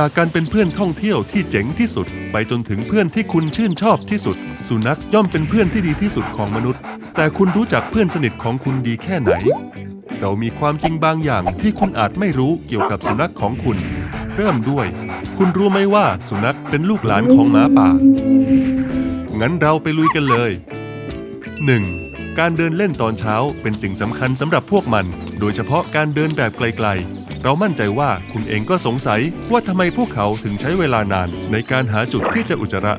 จากการเป็นเพื่อนท่องเที่ยวที่เจ๋งที่สุด ไปจนถึงเพื่อนที่คุณชื่นชอบที่สุด สุนัขย่อมเป็นเพื่อนที่ดีที่สุดของมนุษย์ แต่คุณรู้จักเพื่อนสนิทของคุณดีแค่ไหน เรามีความจริงบางอย่างที่คุณอาจไม่รู้เกี่ยวกับสุนัขของคุณ เริ่มด้วย คุณรู้ไหมว่าสุนัขเป็นลูกหลานของหมาป่า งั้นเราไปลุยกันเลย 1. การเดินเล่นตอนเช้าเป็นสิ่งสำคัญสำหรับพวกมัน โดยเฉพาะการเดินแบบไกลๆ เรามั่นใจว่าคุณเองก็สงสัยว่าทำไมพวกเขาถึงใช้เวลานานในการหาจุดที่จะอุจจาระ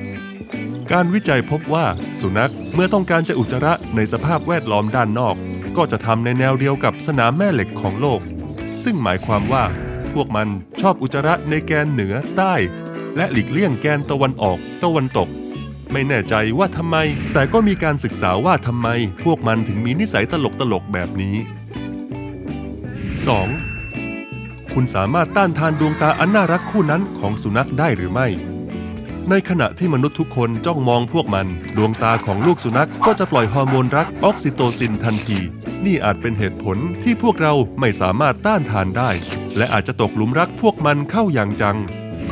การวิจัยพบว่าสุนัขเมื่อต้องการจะอุจจาระในสภาพแวดล้อมด้านนอก ก็จะทำในแนวเดียวกับสนามแม่เหล็กของโลก ซึ่งหมายความว่า พวกมันชอบอุจจาระในแกนเหนือใต้ และหลีกเลี่ยงแกนตะวันออกตะวันตกไม่แน่ใจว่าทำไม แต่ก็มีการศึกษาว่าทำไม พวกมันถึงมีนิสัยตลกตลกแบบนี้ 2. คุณสามารถต้านทานดวงตาอันน่ารักคู่นั้นของสุนัขได้หรือไม่ ในขณะที่มนุษย์ทุกคนจ้องมองพวกมัน ดวงตาของลูกสุนัขก็จะปล่อยฮอร์โมนรักออกซิโตซินทันที นี่อาจเป็นเหตุผลที่พวกเราไม่สามารถต้านทานได้ และอาจจะตกหลุมรักพวกมันเข้าอย่างจัง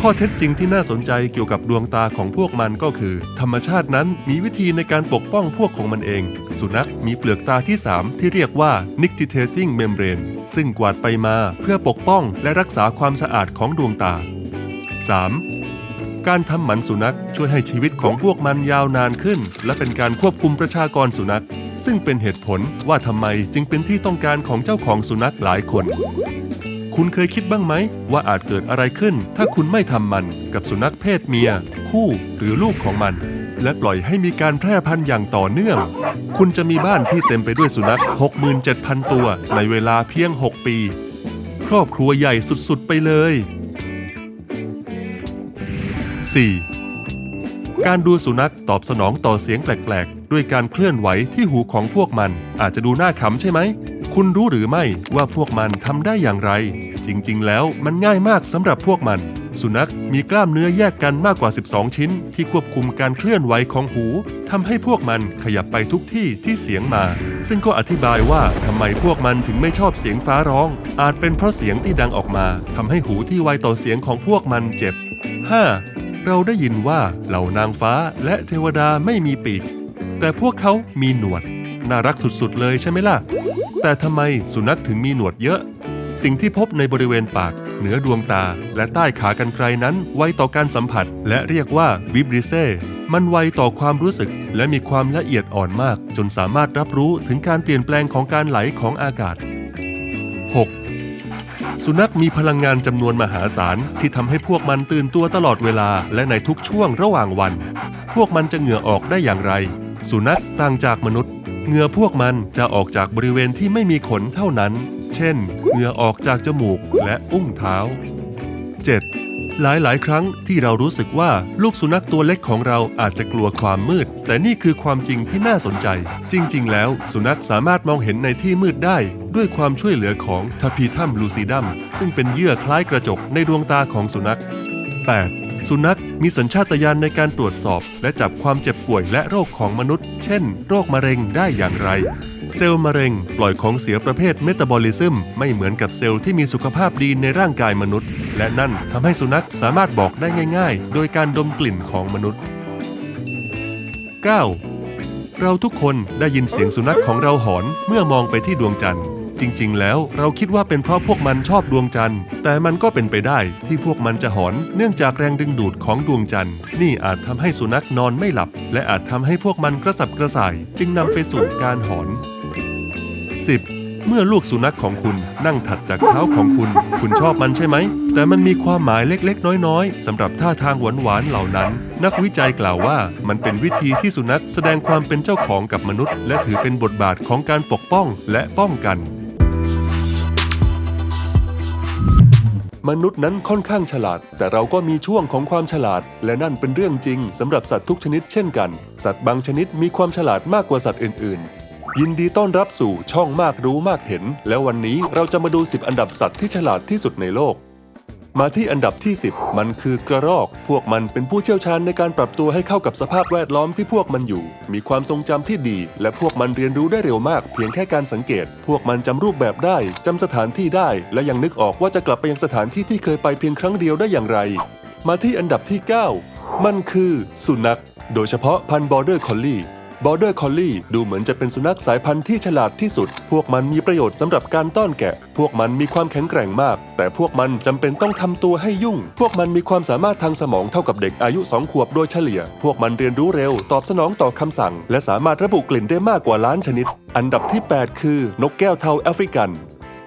ข้อเท็จจริงที่น่าสนใจเกี่ยวกับดวงตาของพวกมันก็คือ ธรรมชาตินั้นมีวิธีในการปกป้องพวกของมันเอง สุนัขมีเปลือกตาที่ 3 ที่เรียกว่า nictitating membrane ซึ่งกวาดไปมาเพื่อปกป้องและรักษาความสะอาดของดวงตา 3. การทำหมันสุนัขช่วยให้ชีวิตของพวกมันยาวนานขึ้น และเป็นการควบคุมประชากรสุนัข ซึ่งเป็นเหตุผลว่าทำไมจึงเป็นที่ต้องการของเจ้าของสุนัขหลายคน คุณเคยคิดบ้างไหม ว่าอาจเกิดอะไรขึ้น ถ้าคุณไม่ทำมันกับสุนัขเพศเมีย คู่หรือลูกของมัน และปล่อยให้มีการแพร่พันธุ์อย่างต่อเนื่อง คุณจะมีบ้านที่เต็มไปด้วยสุนัข 67,000 ตัว ในเวลาเพียง 6 ปี ครอบครัวใหญ่สุดๆ ไปเลย 4. การดูสุนัขตอบสนองต่อเสียงแปลกๆ ด้วยการเคลื่อนไหวที่หูของพวกมัน อาจจะดูน่าขำใช่ไหม คุณรู้หรือไม่ว่าพวกมันทำได้อย่างไร จริงๆ แล้วมันง่ายมากสำหรับพวกมัน สุนัขมีกล้ามเนื้อแยกกันมากกว่า 12 ชิ้น ที่ควบคุมการเคลื่อนไหวของหูทำให้พวกมันขยับไปทุกที่ที่เสียงมา ซึ่งก็อธิบายว่าทำไมพวกมันถึงไม่ชอบเสียงฟ้าร้อง อาจเป็นเพราะเสียงที่ดังออกมาทำให้หูที่ไวต่อเสียงของพวกมันเจ็บ 5. เราได้ยินว่าเหล่านางฟ้าและเทวดาไม่มีปีก แต่พวกเขามีหนวด น่ารักสุดๆเลยใช่ไหมล่ะ แต่ทำไมสุนัขถึงมีหนวดเยอะ สิ่งที่พบในบริเวณปาก เหนือดวงตา และใต้ขากรรไกรนั้น ไวต่อการสัมผัส และเรียกว่าวิบริเซมันไวต่อความรู้สึก และมีความละเอียดอ่อนมาก จนสามารถรับรู้ถึงการเปลี่ยนแปลงของการไหลของอากาศ 6. สุนัขมีพลังงานจำนวนมหาศาล ที่ทำให้พวกมันตื่นตัวตลอดเวลา และในทุกช่วงระหว่างวัน พวกมันจะเหงื่อออกได้อย่างไร สุนัขต่างจากมนุษย์ เหงื่อพวกมันจะออกจากบริเวณที่ไม่มีขนเท่านั้น เช่น เหงื่อออกจากจมูกและอุ้งเท้า 7. หลายหลายๆครั้งที่เรารู้สึกว่าลูกสุนัขตัวเล็กของเราอาจจะกลัวความมืด แต่นี่คือความจริงที่น่าสนใจ จริง ๆ แล้ว สุนัขสามารถมองเห็นในที่มืดได้ ด้วยความช่วยเหลือของทาพีทัมลูซิดัมซึ่งเป็นเยื่อคล้ายกระจกในดวงตาของสุนัข 8. สุนัขมีสัญชาตญาณในการตรวจสอบ และจับความเจ็บป่วยและโรคของมนุษย์ เช่น โรคมะเร็งได้อย่างไร เซลล์มะเร็งปล่อยของเสียประเภทเมตาบอลิซึมไม่เหมือนกับเซลล์ที่มีสุขภาพดีในร่างกายมนุษย์ และนั่นทำให้สุนัขสามารถบอกได้ง่าย ๆ โดยการดมกลิ่นของมนุษย์ 9. เราทุกคนได้ยินเสียงสุนัขของเราหอนเมื่อมองไปที่ดวงจันทร์ จริงๆ แล้วเราคิดว่าเป็นเพราะพวกมันชอบดวงจันทร์ แต่มันก็เป็นไปได้ที่พวกมันจะหอน เนื่องจากแรงดึงดูดของดวงจันทร์ นี่อาจทำให้สุนัขนอนไม่หลับ และอาจทำให้พวกมันกระสับกระส่าย จึงนำไปสู่การหอน 10. เมื่อลูกสุนัขของคุณนั่งถัดจากเท้าของคุณ คุณชอบมันใช่ไหม แต่มันมีความหมายเล็กๆ น้อยๆสำหรับท่าทางหวานๆเหล่านั้น นักวิจัยกล่าวว่ามันเป็นวิธีที่สุนัขแสดงความเป็นเจ้าของกับมนุษย์ และถือเป็นบทบาทของการปกป้องและป้องกัน มนุษย์นั้นค่อนข้างฉลาด แต่เราก็มีช่วงของความฉลาด และนั่นเป็นเรื่องจริงสำหรับสัตว์ทุกชนิดเช่นกัน สัตว์บางชนิดมีความฉลาดมากกว่าสัตว์อื่น ๆ ยินดีต้อนรับสู่ช่องมากรู้มากเห็น แล้ววันนี้เราจะมาดู 10 อันดับสัตว์ที่ฉลาดที่สุดในโลก มาที่อันดับที่ 10 มันคือกระรอก พวกมันเป็นผู้เชี่ยวชาญในการปรับตัวให้เข้ากับสภาพแวดล้อมที่พวกมันอยู่ มีความทรงจำที่ดี และพวกมันเรียนรู้ได้เร็วมาก เพียงแค่การสังเกต พวกมันจำรูปแบบได้จำสถานที่ได้ และยังนึกออกว่าจะกลับไปยังสถานที่ที่เคยไปเพียงครั้งเดียวได้อย่างไร มาที่อันดับที่ 9 มันคือ สุนัข โดยเฉพาะพันธุ์บอร์เดอร์คอลลี่ บอร์เดอร์คอลลี่ดูเหมือนจะเป็นสุนัขสายพันธุ์ที่ฉลาดที่สุด พวกมันมีประโยชน์สำหรับการต้อนแกะ พวกมันมีความแข็งแกร่งมาก แต่พวกมันจำเป็นต้องทำตัวให้ยุ่ง พวกมันมีความสามารถทางสมองเท่ากับเด็กอายุ2ขวบโดยเฉลี่ย พวกมันเรียนรู้เร็ว ตอบสนองต่อคำสั่ง และสามารถระบุกลิ่นได้มากกว่าล้านชนิด อันดับที่ 8 คือ นกแก้วเทาแอฟริกัน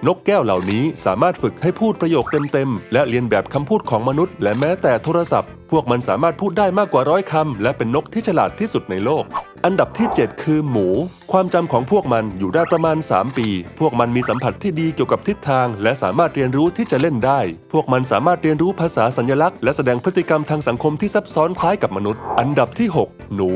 นกแก้วเหล่านี้สามารถฝึกให้พูดประโยคเต็มๆ และเรียนแบบคำพูดของมนุษย์ และแม้แต่โทรศัพท์ พวกมันสามารถพูดได้มากกว่าร้อยคำและเป็นนกที่ฉลาดที่สุดในโลกอันดับที่ 7 คือหมู ความจำของพวกมันอยู่ได้ประมาณ 3 ปี พวกมันมีสัมผัสที่ดีเกี่ยวกับทิศทาง และสามารถเรียนรู้ที่จะเล่นได้ พวกมันสามารถเรียนรู้ภาษาสัญลักษณ์และแสดงพฤติกรรมทางสังคมที่ซับซ้อนคล้ายกับมนุษย์ อันดับที่ 6 หนู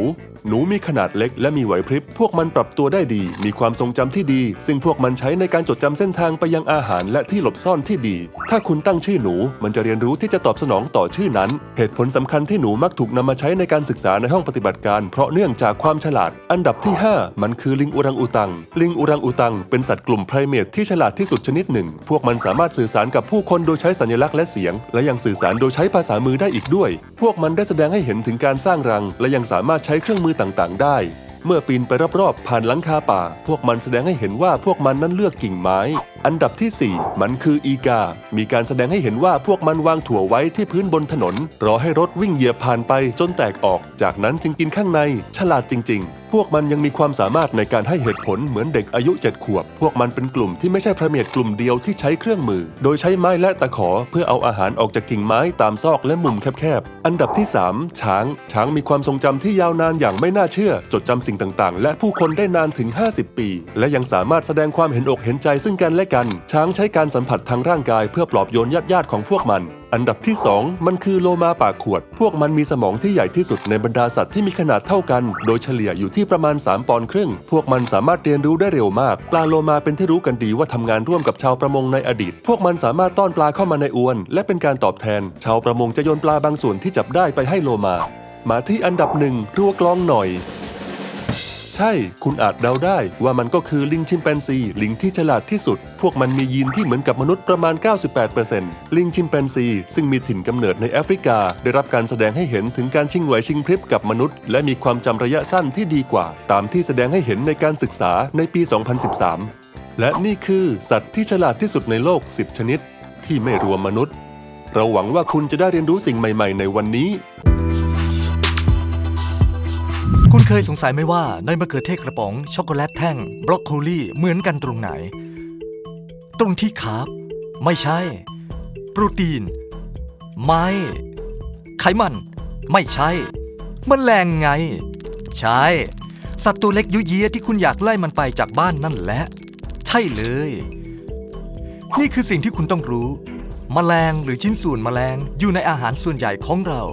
หนูมีขนาดเล็กและมีไหวพริบ พวกมันปรับตัวได้ดี มีความทรงจำที่ดี ซึ่งพวกมันใช้ในการจดจำเส้นทางไปยังอาหารและที่หลบซ่อนที่ดี ถ้าคุณตั้งชื่อหนู มันจะเรียนรู้ที่จะตอบสนองต่อชื่อนั้น เหตุผลสำคัญที่หนูมักถูกนำมาใช้ในการศึกษาในห้องปฏิบัติการ เพราะเนื่องจากความฉลาด อันดับที่ 5 มันคือลิงอุรังอุตัง ลิงอุรังอุตัง เป็นสัตว์กลุ่มไพรเมทที่ฉลาดที่สุดชนิดหนึ่ง พวกมันสามารถสื่อสารกับผู้คนโดยใช้สัญลักษณ์และเสียง และยังสื่อสารโดยใช้ภาษามือได้อีกด้วย พวกมันได้แสดงให้เห็นถึงการสร้างรัง และยังสามารถใช้เครื่องมือต่างๆ ได้เมื่อปีนไปรอบๆ ผ่านหลังคาป่า พวกมันแสดงให้เห็นว่าพวกมันนั้นเลือกกิ่งไม้ อันดับที่ 4 มันคืออีกา มีการแสดงให้เห็นว่าพวกมันวางถั่วไว้ที่พื้นบนถนน รอให้รถวิ่งเหยียบผ่านไปจนแตกออก จากนั้นจึงกินข้างใน ฉลาดจริง ๆ พวกมันยังมีความสามารถในการให้เหตุผลเหมือนเด็กอายุ 7 ขวบ พวกมันเป็นกลุ่มที่ไม่ใช่พระเมียดกลุ่มเดียวที่ใช้เครื่องมือ โดยใช้ไม้และตะขอเพื่อเอาอาหารออกจากกิ่งไม้ตามซอกและมุมแคบๆ อันดับที่ 3 ช้าง ช้างมีความทรงจำที่ยาวนานอย่างไม่น่าเชื่อ จดจำสิ่งต่างๆ และผู้คนได้นานถึง 50 ปี และยังสามารถแสดงความเห็นอกเห็นใจซึ่งกันและกัน ช้างใช้การสัมผัสทางร่างกายเพื่อปลอบโยนญาติๆของพวกมัน อันดับที่ 2 มันคือโลมาปากขวด พวกมันมีสมองที่ใหญ่ที่สุดในบรรดาสัตว์ที่มีขนาดเท่ากัน โดยเฉลี่ยอยู่ที่ประมาณ 3 ปอนด์ครึ่ง พวกมันสามารถเรียนรู้ได้เร็วมาก ปลาโลมาเป็นที่รู้กันดีว่าทำงานร่วมกับชาวประมงในอดีต พวกมันสามารถต้อนปลาเข้ามาในอวน และเป็นการตอบแทน ชาวประมงจะโยนปลาบางส่วนที่จับได้ไปให้โลมา มาที่อันดับหนึ่งรัวกลองหน่อย ช่ คุณอาจเดาได้ว่ามันก็คือลิงชิมแปนซี ลิงที่ฉลาดที่สุด พวกมันมียีนที่เหมือนกับมนุษย์ประมาณ 98%ลิงชิมแปนซี ซึ่งมีถิ่นกำเนิดในแอฟริกา ได้รับการแสดงให้เห็นถึงการชิงไหวชิงพริบกับมนุษย์ และมีความจำระยะสั้นที่ดีกว่า ตามที่แสดงให้เห็นในการศึกษาในปี 2013 และนี่คือสัตว์ที่ฉลาดที่สุดในโลก 10 ชนิด ที่ไม่รวมมนุษย์ เราหวังว่าคุณจะได้เรียนรู้สิ่งใหม่ ๆ ในวันนี้ คุณเคยสงสัยไหมว่าในมะเขือเทศกระป๋องช็อกโกแลตแท่ง บรอกโคลีเหมือนกันตรงไหน ตรงที่คาร์บไม่ใช่ โปรตีน ไม่ ไขมัน ไม่ใช่มแมลงไง ใช่ สัตว์ตัวเล็กยุยเยียที่คุณอยากไล่มันไปจากบ้านนั่นแหละ ใช่เลย นี่คือสิ่งที่คุณต้องรู้มแมลงหรือชิ้นส่วนมแมลงอยู่ในอาหารส่วนใหญ่ของเรา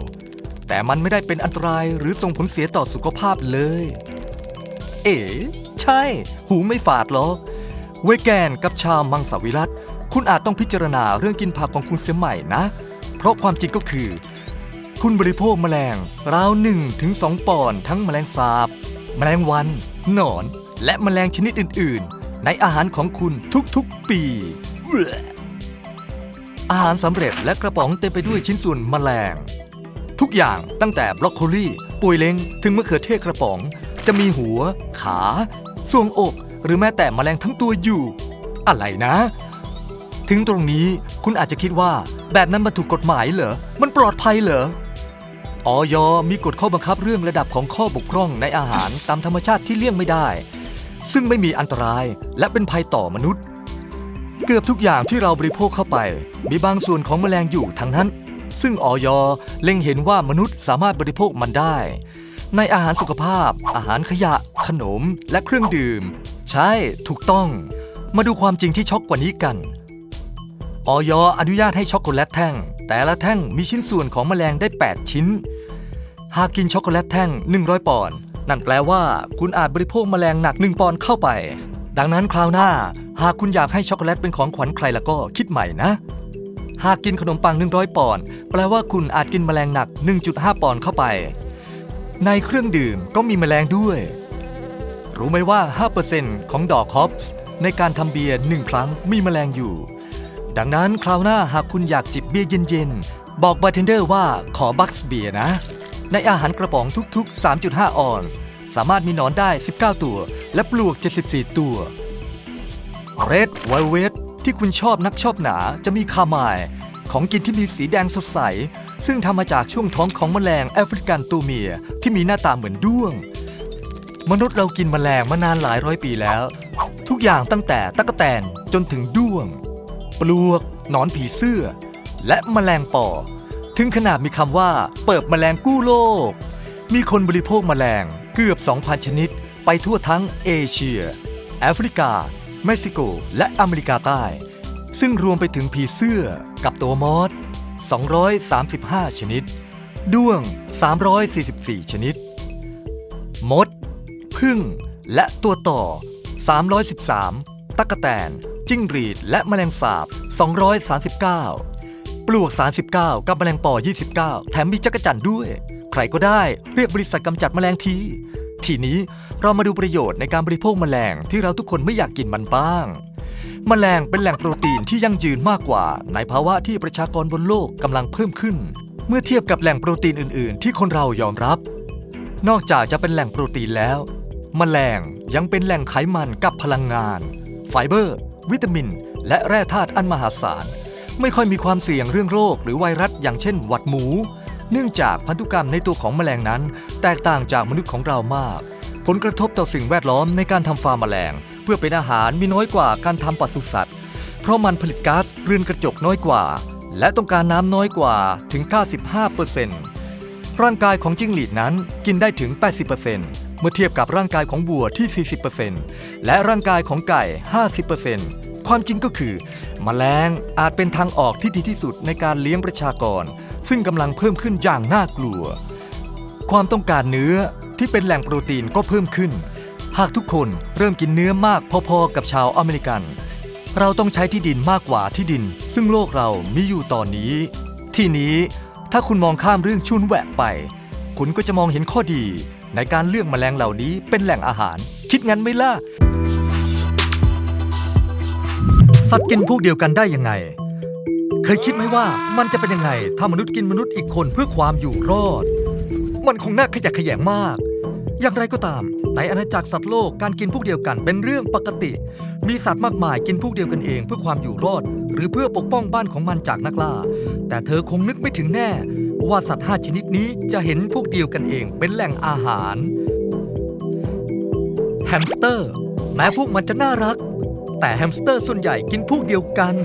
แต่มันไม่ได้เป็นอันตรายหรือส่งผลเสียต่อสุขภาพเลย เอ๋ใช่ หูไม่ฝาดหรอกเวแกนกับชาวมังสวิรัตคุณอาจต้องพิจารณาเรื่องกินผักของคุณเสียใหม่นะ เพราะความจริงก็คือ คุณบริโภคแมลง ราวหนึ่งถึงสองปอนด์ทั้งแมลงสาบ แมลงวัน หนอน และแมลงชนิดอื่น ๆ ในอาหารของคุณทุกๆ ปี อาหารสำเร็จและกระป๋องเต็มไปด้วยชิ้นส่วนแมลง ทุกอย่างตั้งแต่บรอกโคลีปุยเล้งถึงมะเขือเทศกระป๋อง จะมีหัว ขาทรวงอก หรือแม้แต่แมลงทั้งตัวอยู่ อะไรนะ ถึงตรงนี้คุณอาจจะคิดว่าแบบนั้นมันถูกกฎหมายเหรอ มันปลอดภัยเหรอออยมีกฎข้อบังคับเรื่องระดับของข้อบกพร่องในอาหารตามธรรมชาติที่เลี่ยงไม่ได้ ซึ่งไม่มีอันตรายและเป็นภัยต่อมนุษย์ เกือบทุกอย่างที่เราบริโภคเข้าไป มีบางส่วนของแมลงอยู่ทั้งนั้น ซึ่งออยเล็งเห็นว่ามนุษย์สามารถบริโภคมันได้ ในอาหารสุขภาพ อาหารขยะ ขนม และเครื่องดื่ม ใช่ ถูกต้อง มาดูความจริงที่ช็อกกว่านี้กันออยอนุญาตให้ช็อกโกแลตแท่ง แต่ละแท่งมีชิ้นส่วนของแมลงได้ 8 ชิ้น หากกินช็อกโกแลตแท่ง 100 ปอนด์นั่นแปลว่า คุณอาจบริโภคแมลงหนัก 1 ปอนด์เข้าไป ดังนั้นคราวหน้า หากคุณอยากให้ช็อกโกแลตเป็นของขวัญใครแล้วก็คิดใหม่นะ หากกินขนมปัง 100 ปอนด์แปลว่าคุณอาจกินแมลงหนัก 1.5 ปอนด์เข้าไป ในเครื่องดื่มก็มีแมลงด้วย รู้ไหมว่า 5%ของดอกฮอปส์ในการทำเบียร์หนึ่งครั้งมีแมลงอยู่ ดังนั้นคราวหน้าหากคุณอยากจิบเบียร์เย็นๆ บอกบาร์เทนเดอร์ว่าขอบัคส์เบียร์นะ ในอาหารกระป๋องทุกๆ 3.5 ออนซ์สามารถมีหนอนได้ 19 ตัว และปลวก 74 ตัว Red Velvet ที่คุณชอบนักชอบหนาจะมีคาไมล์ของกินที่มีสีแดงสดใส ซึ่งทำมาจากช่วงท้องของแมลงแอฟริกันตัวเมียที่มีหน้าตาเหมือนด้วง มนุษย์เรากินแมลงมานานหลายร้อยปีแล้ว ทุกอย่างตั้งแต่ตั๊กแตนจนถึงด้วง ปลวก หนอนผีเสื้อ และแมลงป่อ ถึงขนาดมีคำว่า เปิดแมลงกู้โลก มีคนบริโภคแมลงเกือบ 2,000 ชนิด ไปทั่วทั้งเอเชีย แอฟริกา เม็กซิโก และอเมริกาใต้ ซึ่งรวมไปถึงผีเสื้อกับตัวมอส235 ชนิด ด้วง 344 ชนิด มด พึ่ง และตัวต่อ 313ตั๊กแตน จิ้งหรีด และแมลงสาบ 239 ปลวก 39 กับแมลงป่อ29 แถมมีจักรจั่นด้วย ใครก็ได้เรียกบริษัทกำจัดแมลงที ทีนี้เรามาดูประโยชน์ในการบริโภคแมลงที่เราทุกคนไม่อยากกินมันบ้าง แมลงเป็นแหล่งโปรตีนที่ยั่งยืนมากกว่า ในภาวะที่ประชากรบนโลกกำลังเพิ่มขึ้น เมื่อเทียบกับแหล่งโปรตีนอื่น ๆ ที่คนเรายอมรับ นอกจากจะเป็นแหล่งโปรตีนแล้ว แมลงยังเป็นแหล่งไขมันกับพลังงาน ไฟเบอร์ วิตามิน และแร่ธาตุอันมหาศาลไม่ค่อยมีความเสี่ยงเรื่องโรคหรือไวรัสอย่างเช่น หวัดหมู เนื่องจากพันธุกรรมในตัวของแมลงนั้น แตกต่างจากมนุษย์ของเรามาก ผลกระทบต่อสิ่งแวดล้อมในการทำฟาร์มแมลง เพื่อเป็นอาหารมีน้อยกว่าการทำปศุสัตว์ เพราะมันผลิตก๊าซเรือนกระจกน้อยกว่า และต้องการน้ำน้อยกว่าถึง 95%ร่างกายของจิ้งหรีดนั้นกินได้ถึง 80%เมื่อเทียบกับร่างกายของวัวที่ 40%และร่างกายของไก่ 50%ความจริงก็คือแมลงอาจเป็นทางออกที่ดีที่สุดในการเลี้ยงประชากร ซึ่งกำลังเพิ่มขึ้นอย่างน่ากลัว ความต้องการเนื้อที่เป็นแหล่งโปรตีนก็เพิ่มขึ้น หากทุกคนเริ่มกินเนื้อมากพอๆกับชาวอเมริกัน เราต้องใช้ที่ดินมากกว่าที่ดิน ซึ่งโลกเรามีอยู่ตอนนี้ ที่นี้ถ้าคุณมองข้ามเรื่องชุนแหวกไป คุณก็จะมองเห็นข้อดีในการเลือกแมลงเหล่านี้เป็นแหล่งอาหาร คิดงั้นไหมล่ะ สัตว์กินพวกเดียวกันได้ยังไง เคยคิดไหมว่ามันจะเป็นยังไง ถ้ามนุษย์กินมนุษย์อีกคนเพื่อความอยู่รอด มันคงน่าขยะแขยงมาก อย่างไรก็ตาม ในอาณาจักรสัตว์โลกการกินพวกเดียวกันเป็นเรื่องปกติ มีสัตว์มากมายกินพวกเดียวกันเองเพื่อความอยู่รอด หรือเพื่อปกป้องบ้านของมันจากนักล่า แต่เธอคงนึกไม่ถึงแน่ ว่าสัตว์ห้าชนิดนี้จะเห็นพวกเดียวกันเองเป็นแหล่งอาหาร แฮมสเตอร์ แม้พวกมันจะน่ารัก แต่แฮมสเตอร์ส่วนใหญ่กินพวกเดียวกัน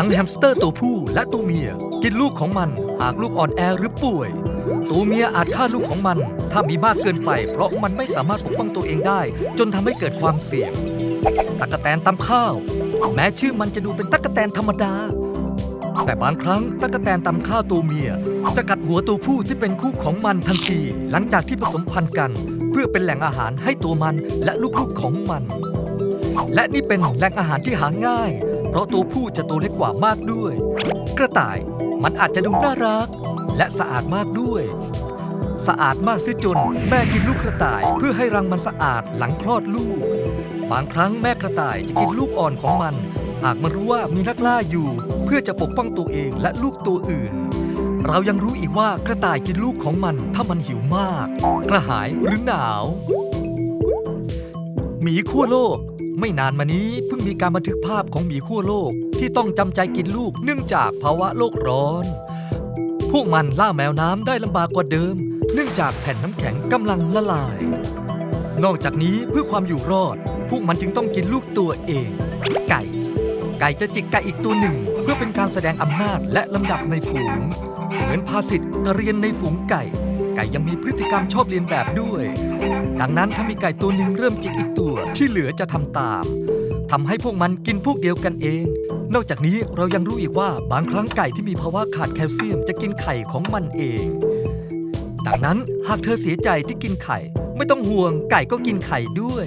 ทั้งแฮมสเตอร์ตัวผู้และตัวเมีย กินลูกของมัน หากลูกอ่อนแอหรือป่วย ตัวเมียอาจฆ่าลูกของมัน ถ้ามีมากเกินไป เพราะมันไม่สามารถปกป้องตัวเองได้ จนทำให้เกิดความเสี่ยงตักกแตนตำข้าว แม้ชื่อมันจะดูเป็นตักกแตนธรรมดา แต่บางครั้งตั๊กแตนตำข้าวตัวเมีย จะกัดหัวตัวผู้ที่เป็นคู่ของมันทันที หลังจากที่ผสมพันธุ์กัน เพื่อเป็นแหล่งอาหารให้ตัวมันและลูกๆของมัน และนี่เป็นแหล่งอาหารที่หาง่าย เพราะตัวผู้จะตัวเล็กกว่ามากด้วย กระต่ายมันอาจจะดูน่ารัก และสะอาดมากด้วย สะอาดมากเสียจนแม่กินลูกกระต่ายเพื่อให้รังมันสะอาดหลังคลอดลูก บางครั้งแม่กระต่ายจะกินลูกอ่อนของมัน หากมันรู้ว่ามีนักล่าอยู่ เพื่อจะปกป้องตัวเองและลูกตัวอื่น เรายังรู้อีกว่ากระต่ายกินลูกของมันถ้ามันหิวมาก กระหายหรือหนาว หมีขั้วโลก ไม่นานมานี้เพิ่งมีการบันทึกภาพของหมีขั้วโลกที่ต้องจำใจกินลูกเนื่องจากภาวะโลกร้อน พวกมันล่าแมวน้ำได้ลำบากกว่าเดิม เนื่องจากแผ่นน้ำแข็งกำลังละลาย นอกจากนี้เพื่อความอยู่รอด พวกมันจึงต้องกินลูกตัวเอง ไก่ ไก่จะจิกไก่อีกตัวหนึ่ง เพื่อเป็นการแสดงอำนาจและลำดับในฝูง เหมือนพาสิทธ์กระเรียนในฝูงไก่ ไก่ยังมีพฤติกรรมชอบเลียนแบบด้วย ดังนั้นถ้ามีไก่ตัวหนึ่งเริ่มจิกอีกตัวที่เหลือจะทำตามทำให้พวกมันกินพวกเดียวกันเอง นอกจากนี้เรายังรู้อีกว่าบางครั้งไก่ที่มีภาวะขาดแคลเซียมจะกินไข่ของมันเอง ดังนั้นหากเธอเสียใจที่กินไข่ ไม่ต้องห่วงไก่ก็กินไข่ด้วย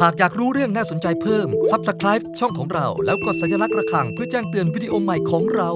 หากอยากรู้เรื่องน่าสนใจเพิ่ม Subscribe ช่องของเรา แล้วกดสัญลักษณ์ระฆังเพื่อแจ้งเตือนวิดีโอใหม่ของเรา